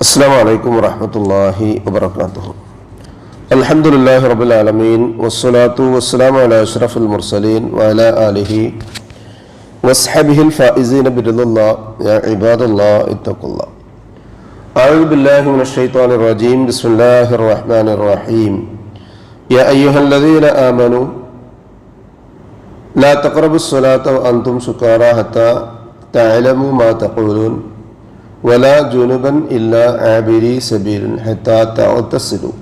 السلام عليكم ورحمة الله وبركاته. الحمد لله رب العالمين والصلاة والسلام على أشرف المرسلين وعلى آله وأصحابه الفائزين برضا الله. يا عباد الله اتقوا الله. أعوذ بالله من الشيطان الرجيم. بسم الله الرحمن الرحيم. يا أيها الذين آمنوا لا تقربوا الصلاة وأنتم سكارى حتى تعلموا ما تقولون. വല ജുനുബൻ ഇല്ല ആബിരി സബീരൻ ഹെത്താത്തസിലു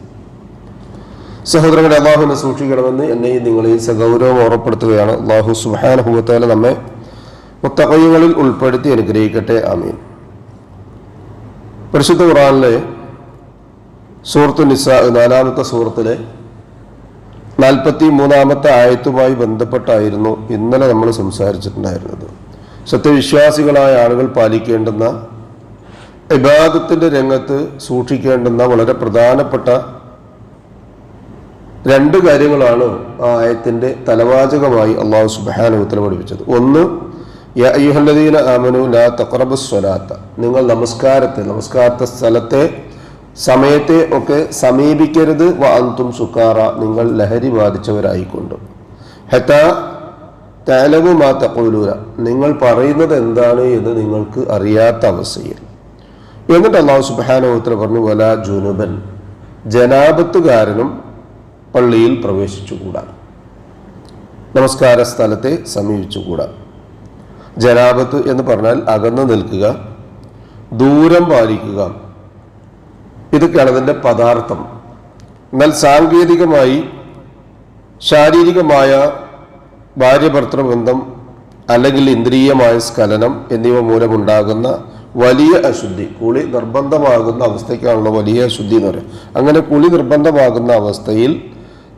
സഹോദരങ്ങളെ അള്ളാഹുവിനെ സൂക്ഷിക്കണമെന്ന് എന്നെയും നിങ്ങളെയും സഗൗരവം ഓർമ്മപ്പെടുത്തുകയാണ് അള്ളാഹു സുഹാനുഭവത്താല നമ്മെ മുത്തകൈകളിൽ ഉൾപ്പെടുത്തി അനുഗ്രഹിക്കട്ടെ. ആമീൻ. പരിശുദ്ധ ഖുറാനിലെ സൂറത്തു നിസ നാലാമത്തെ സൂറത്തിലെ നാൽപ്പത്തി മൂന്നാമത്തെ ആയത്തുമായി ബന്ധപ്പെട്ടായിരുന്നു ഇന്നലെ നമ്മൾ സംസാരിച്ചിട്ടുണ്ടായിരുന്നത്. സത്യവിശ്വാസികളായ ആളുകൾ പാലിക്കേണ്ടുന്ന ഇബാദത്തിന്റെ രംഗത്ത് സൂക്ഷിക്കേണ്ടുന്ന വളരെ പ്രധാനപ്പെട്ട രണ്ട് കാര്യങ്ങളാണ് ആ ആയത്തിന്റെ തലവാചകമായി അള്ളാഹു സുബാനുത്തല പഠിപ്പിച്ചത്. ഒന്ന് യാ അയ്യുഹല്ലദീന ആമനു ലാ തക്രബ് സ്വലാത്ത. നിങ്ങൾ നമസ്കാരത്തെ നമസ്കാരത്തെ സ്ഥലത്തെ സമയത്തെ ഒക്കെ സമീപിക്കരുത്. വ അന്തും സുക്കാറ നിങ്ങൾ ലഹരി ബാധിച്ചവരായിക്കൊണ്ട്. ഹെത്ത തലവു മാ തഖൂലൂന. നിങ്ങൾ പറയുന്നത് എന്താണ് എന്ന് നിങ്ങൾക്ക് അറിയാത്ത അവസ്ഥയിൽ. എന്നിട്ട് അള്ളാഹു സുബാനോത്ര പറഞ്ഞു വല ജുനുബൻ. ജനാപത്തുകാരനും പള്ളിയിൽ പ്രവേശിച്ചുകൂടാ. നമസ്കാര സ്ഥലത്തെ സമീപിച്ചുകൂടാ. ജനാപത്ത് എന്ന് പറഞ്ഞാൽ അകന്നു നിൽക്കുക ദൂരം പാലിക്കുക. ഇതൊക്കെയാണ് അതിന്റെ പദാർത്ഥം. എന്നാൽ സാങ്കേതികമായി ശാരീരികമായ ഭാര്യ ബന്ധം അല്ലെങ്കിൽ ഇന്ദ്രിയമായ സ്ഖലനം എന്നിവ മൂലമുണ്ടാകുന്ന വലിയ അശുദ്ധി. കുളി നിർബന്ധമാകുന്ന അവസ്ഥയ്ക്കാണല്ലോ വലിയ അശുദ്ധി എന്ന് പറയുന്നത് അങ്ങനെ കുളി നിർബന്ധമാകുന്ന അവസ്ഥയിൽ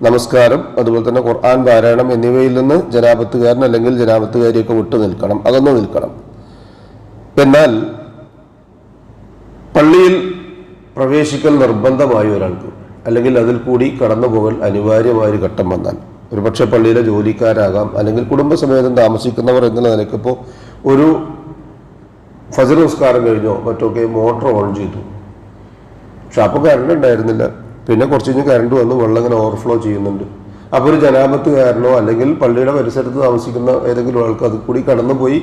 നമസ്കാരം അതുപോലെ തന്നെ ഖുർആൻ പാരായണം എന്നിവയിൽ നിന്ന് ജനാപത്തുകാരൻ അല്ലെങ്കിൽ ജനാപത്തുകാരിയൊക്കെ വിട്ടു നിൽക്കണം. അകന്നു നിൽക്കണം. എന്നാൽ പള്ളിയിൽ പ്രവേശിക്കൽ നിർബന്ധമായി ഒരാൾക്ക് അല്ലെങ്കിൽ അതിൽ കൂടി കടന്നു പോകൽ അനിവാര്യമായൊരു ഘട്ടം വന്നാൽ ഒരുപക്ഷെ പള്ളിയിലെ ജോലിക്കാരാകാം അല്ലെങ്കിൽ കുടുംബസമേതം താമസിക്കുന്നവർ എന്നുള്ള നിലയ്ക്കിപ്പോൾ ഒരു ഫജർ നമസ്കാരം കഴിഞ്ഞോ മറ്റൊക്കെ മോട്ടർ ഓൺ ചെയ്തു. പക്ഷെ അപ്പോൾ കറണ്ട് ഉണ്ടായിരുന്നില്ല. പിന്നെ കുറച്ച് കഴിഞ്ഞ് കറണ്ട് വന്ന് വെള്ളം ഇങ്ങനെ ഓവർഫ്ലോ ചെയ്യുന്നുണ്ട്. അപ്പോൾ ഒരു ജനാപത്തുകാരനോ അല്ലെങ്കിൽ പള്ളിയുടെ പരിസരത്ത് താമസിക്കുന്ന ഏതെങ്കിലും ആൾക്ക് അത് കൂടി കടന്നുപോയി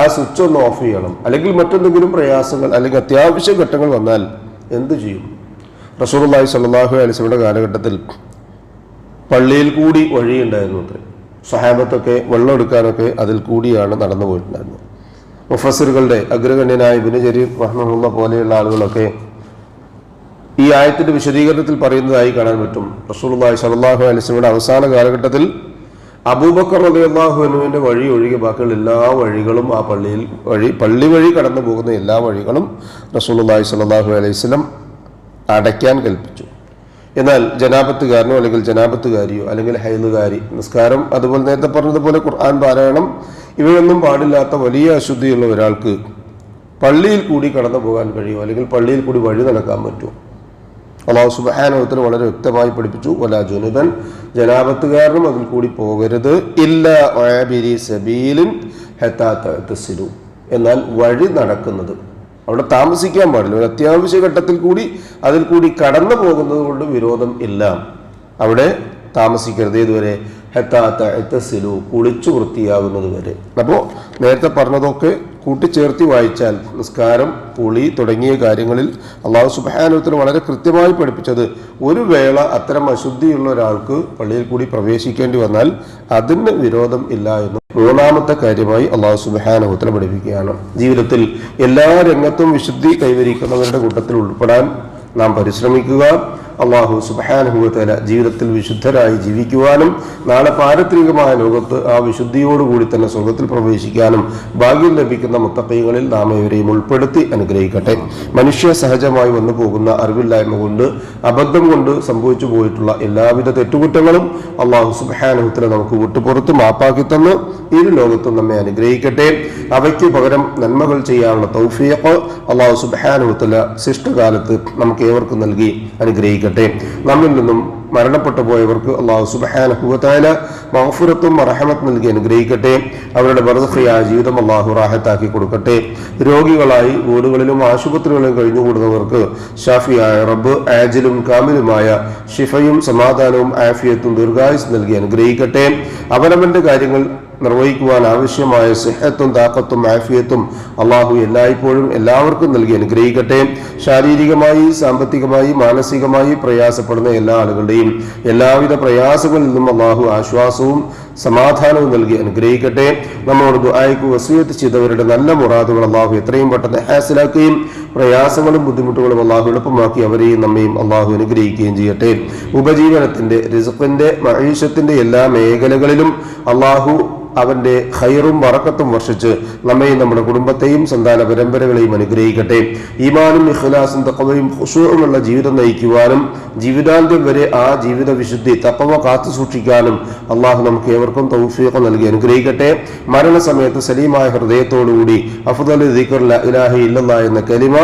ആ സ്വിച്ച് ഒന്ന് ഓഫ് ചെയ്യണം. അല്ലെങ്കിൽ മറ്റെന്തെങ്കിലും പ്രയാസങ്ങൾ അല്ലെങ്കിൽ അത്യാവശ്യ ഘട്ടങ്ങൾ വന്നാൽ എന്ത് ചെയ്യും? റസൂർലായി സല്ലാഹു അലിസ്ലമിയുടെ കാലഘട്ടത്തിൽ പള്ളിയിൽ കൂടി വഴിയുണ്ടായിരുന്നു അത്രേ. സഹാബത്തൊക്കെ വെള്ളം എടുക്കാനൊക്കെ അതിൽ കൂടിയാണ് നടന്നു പോയിട്ടുണ്ടായിരുന്നത് മുഫസറുകളുടെ അഗ്രഗണ്യനായ ബിന് ജരീർ പോലെയുള്ള ആളുകളൊക്കെ ഈ ആയത്തിന്റെ വിശദീകരണത്തിൽ പറയുന്നതായി കാണാൻ പറ്റും. റസൂലുള്ളാഹി സ്വല്ലല്ലാഹു അലൈഹി വസല്ലമയുടെ അവസാന കാലഘട്ടത്തിൽ അബൂബക്കർ റളിയല്ലാഹുവിന്റെ വഴി ഒഴികെ ബാക്കിയുള്ള എല്ലാ വഴികളും ആ പള്ളിയിൽ വഴി പള്ളി വഴി കടന്നു പോകുന്ന എല്ലാ വഴികളും റസൂലുള്ളാഹി സലാഹു അലൈഹി വസല്ലം അടയ്ക്കാൻ കൽപ്പിച്ചു. എന്നാൽ ജനാപത്തുകാരനോ അല്ലെങ്കിൽ ജനാപത്തുകാരിയോ അല്ലെങ്കിൽ ഹൈലുകാരി നിസ്കാരം അതുപോലെ നേരത്തെ പറഞ്ഞതുപോലെ ഖുർആൻ പാരായണം ഇവയൊന്നും പാടില്ലാത്ത വലിയ അശുദ്ധിയുള്ള ഒരാൾക്ക് പള്ളിയിൽ കൂടി കടന്നു പോകാൻ കഴിയുമോ? അല്ലെങ്കിൽ പള്ളിയിൽ കൂടി വഴി നടക്കാൻ പറ്റുമോ? അള്ളാഹു സുബാനോത്തിൽ വളരെ വ്യക്തമായി പഠിപ്പിച്ചു. വല ജുനുബൻ ജനാപത്തുകാരനും അതിൽ കൂടി പോകരുത്. ഇല്ല ഒയാബിരി സബീലിൻ ഹെത്താത്തസിലു എന്നാൽ വഴി നടക്കുന്നത് അവിടെ താമസിക്കാൻ പാടില്ല. ഒരു അത്യാവശ്യ ഘട്ടത്തിൽ കൂടി അതിൽ കൂടി കടന്നു പോകുന്നത് കൊണ്ട് വിരോധം ഇല്ല. അവിടെ താമസിക്കരുത്. ഇതുവരെ ഹെത്താത്ത കുളിച്ചു വൃത്തിയാകുന്നത് വരെ. അപ്പോൾ നേരത്തെ പറഞ്ഞതൊക്കെ കൂട്ടിച്ചേർത്തി വായിച്ചാൽ നിസ്കാരം പുളി തുടങ്ങിയ കാര്യങ്ങളിൽ അള്ളാഹു സുബാനുത്തിന് വളരെ കൃത്യമായി പഠിപ്പിച്ചത് ഒരു വേള അത്തരം അശുദ്ധിയുള്ള ഒരാൾക്ക് പള്ളിയിൽ കൂടി പ്രവേശിക്കേണ്ടി വന്നാൽ അതിന് വിരോധം ഇല്ല എന്ന് മൂന്നാമത്തെ കാര്യമായി അള്ളാഹു സുബാനുഹത്തിന് പഠിപ്പിക്കുകയാണ്. ജീവിതത്തിൽ എല്ലാ രംഗത്തും വിശുദ്ധി കൈവരിക്കുന്നവരുടെ കൂട്ടത്തിൽ ഉൾപ്പെടാൻ നാം പരിശ്രമിക്കുക. അള്ളാഹു സുബാനുഭവത്തല ജീവിതത്തിൽ വിശുദ്ധരായി ജീവിക്കുവാനും നാളെ പാരത്രികമായ ലോകത്ത് ആ വിശുദ്ധിയോടുകൂടി തന്നെ സ്വർഗത്തിൽ പ്രവേശിക്കാനും ഭാഗ്യം ലഭിക്കുന്ന മുത്തക്കൈകളിൽ നാം ഇവരെയും ഉൾപ്പെടുത്തി അനുഗ്രഹിക്കട്ടെ. മനുഷ്യ സഹജമായി വന്നു പോകുന്ന അറിവില്ലായ്മ കൊണ്ട് അബദ്ധം കൊണ്ട് സംഭവിച്ചു പോയിട്ടുള്ള എല്ലാവിധ തെറ്റുകുറ്റങ്ങളും അള്ളാഹു സുബാനുഭവത്തിലെ നമുക്ക് വിട്ടുപുറത്ത് മാപ്പാക്കി തന്ന് ഇരു ലോകത്തും നമ്മെ അനുഗ്രഹിക്കട്ടെ. അവയ്ക്ക് പകരം നന്മകൾ ചെയ്യാനുള്ള തൗഫിയക്ക് അള്ളാഹു സുബാനുഭവത്തില ശിഷ്ടകാലത്ത് നമുക്ക് ഏവർക്കും നൽകി അനുഗ്രഹിക്കട്ടെ. നമ്മിൽ നിന്നും മരണപ്പെട്ടു പോയവർക്ക് അള്ളാഹു സുബഹാനഹുവത്തായ മഹഫുരത്തും റഹമത്ത് നൽകി അനുഗ്രഹിക്കട്ടെ. അവരുടെ ബർദഖിയായ ജീവിതം അള്ളാഹു റാഹത്താക്കി കൊടുക്കട്ടെ. രോഗികളായി വീടുകളിലും ആശുപത്രികളിലും കഴിഞ്ഞുകൂടുന്നവർക്ക് ഷാഫിയായ റബ്ബ് ആജിലും കാമിലുമായ ഷിഫയും സമാധാനവും ആഫിയത്തും ദീർഘായുസ് നൽകി അനുഗ്രഹിക്കട്ടെ. അവനവന്റെ കാര്യങ്ങൾ നിർവഹിക്കുവാൻ ആവശ്യമായ സിഹത്തും താക്കത്തും ആഫിയത്തും അള്ളാഹു എല്ലായ്പ്പോഴും എല്ലാവർക്കും നൽകി അനുഗ്രഹിക്കട്ടെ. ശാരീരികമായി സാമ്പത്തികമായി മാനസികമായി പ്രയാസപ്പെടുന്ന എല്ലാ ആളുകളുടെയും എല്ലാവിധ പ്രയാസങ്ങളിൽ നിന്നും അള്ളാഹു ആശ്വാസവും സമാധാനവും നൽകി അനുഗ്രഹിക്കട്ടെ. നമ്മോട് ദുആയ്ക്ക് വസൂയത്ത് ചെയ്തവരുടെ നല്ല മുറാദുകൾ അള്ളാഹു എത്രയും പെട്ടെന്ന് ഹാസിലാക്കുകയും പ്രയാസങ്ങളും ബുദ്ധിമുട്ടുകളും അള്ളാഹു എളുപ്പമാക്കി അവരെയും നമ്മയും അള്ളാഹു അനുഗ്രഹിക്കുകയും ചെയ്യട്ടെ. ഉപജീവനത്തിന്റെ റിസ്ഖിന്റെ മഹീഷത്തിന്റെ എല്ലാ മേഖലകളിലും അള്ളാഹു അവന്റെ ഹൈറും വറക്കത്തും വർഷിച്ച് നമ്മയും നമ്മുടെ കുടുംബത്തെയും സന്താന പരമ്പരകളെയും അനുഗ്രഹിക്കട്ടെ. ഈമാനും ഇഖ്ലാസും തക്കവയും ഖുശൂറുമുള്ള ജീവിതം നയിക്കുവാനും ജീവിതാന്ത്യം വരെ ആ ജീവിത വിശുദ്ധി തപ്പവ കാത്തു സൂക്ഷിക്കാനും അള്ളാഹു നമുക്ക് ഏവർക്കും തൗഫീഖ് നൽകി അനുഗ്രഹിക്കട്ടെ. മരണസമയത്ത് സലീമായ ഹൃദയത്തോടുകൂടി ദിക്ർ ല ഇലാഹ ഇല്ലല്ലാഹ് എന്ന കലിമ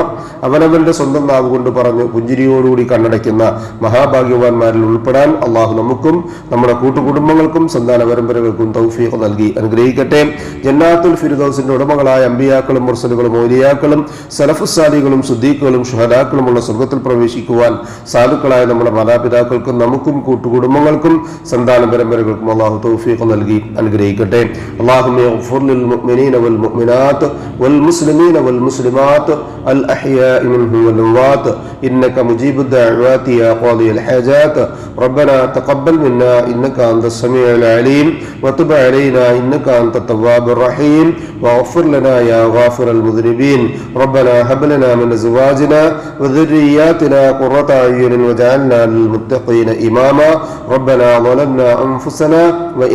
അവനവന്റെ സ്വന്തം നാവ് കൊണ്ട് പറഞ്ഞു പുഞ്ചിരിയോടുകൂടി കണ്ണടയ്ക്കുന്ന മഹാഭാഗ്യവാന്മാരിൽ ഉൾപ്പെടാൻ അള്ളാഹു നമുക്കും നമ്മുടെ കൂട്ടുകുടുംബങ്ങൾക്കും സന്താന പരമ്പരകൾക്കും തൗഫീഖ് നൽകി അനുഗ്രഹിക്കട്ടെ. ജന്നാത്തുൽ ഫിരുദൌസിന്റെ ഉടമകളായ അമ്പിയാക്കളും മുർസലുകളും മൗലിയാക്കളും സലഫുസാലികളും സുദ്ദീഖുകളും ഷുഹദാക്കളുമുള്ള സ്വർഗത്തിൽ പ്രവേശിക്കുവാൻ സാധുക്കളായ നമ്മുടെ മാതാപിതാക്കൾക്കും നമുക്കും കൂട്ടുകുടുംബങ്ങൾക്കും സന്താന പരമ്പരകൾക്കും അള്ളാഹു തൗഫീഖ് നൽകി അനുഗ്രഹിക്കട്ടെ اللهم اغفر للمؤمنين والمؤمنات والمسلمين والمسلمات الأحياء منهم والأموات إنك مجيب الدعوات يا قاضي الحاجات ربنا تقبل منا إنك أنت السميع العليم وتب علينا إنك أنت التواب الرحيم واغفر لنا يا غافر المذنبين ربنا هب لنا من أزواجنا وذرياتنا قرة أعين واجعلنا للمتقين إماما ربنا ظلمنا أنفسنا وإن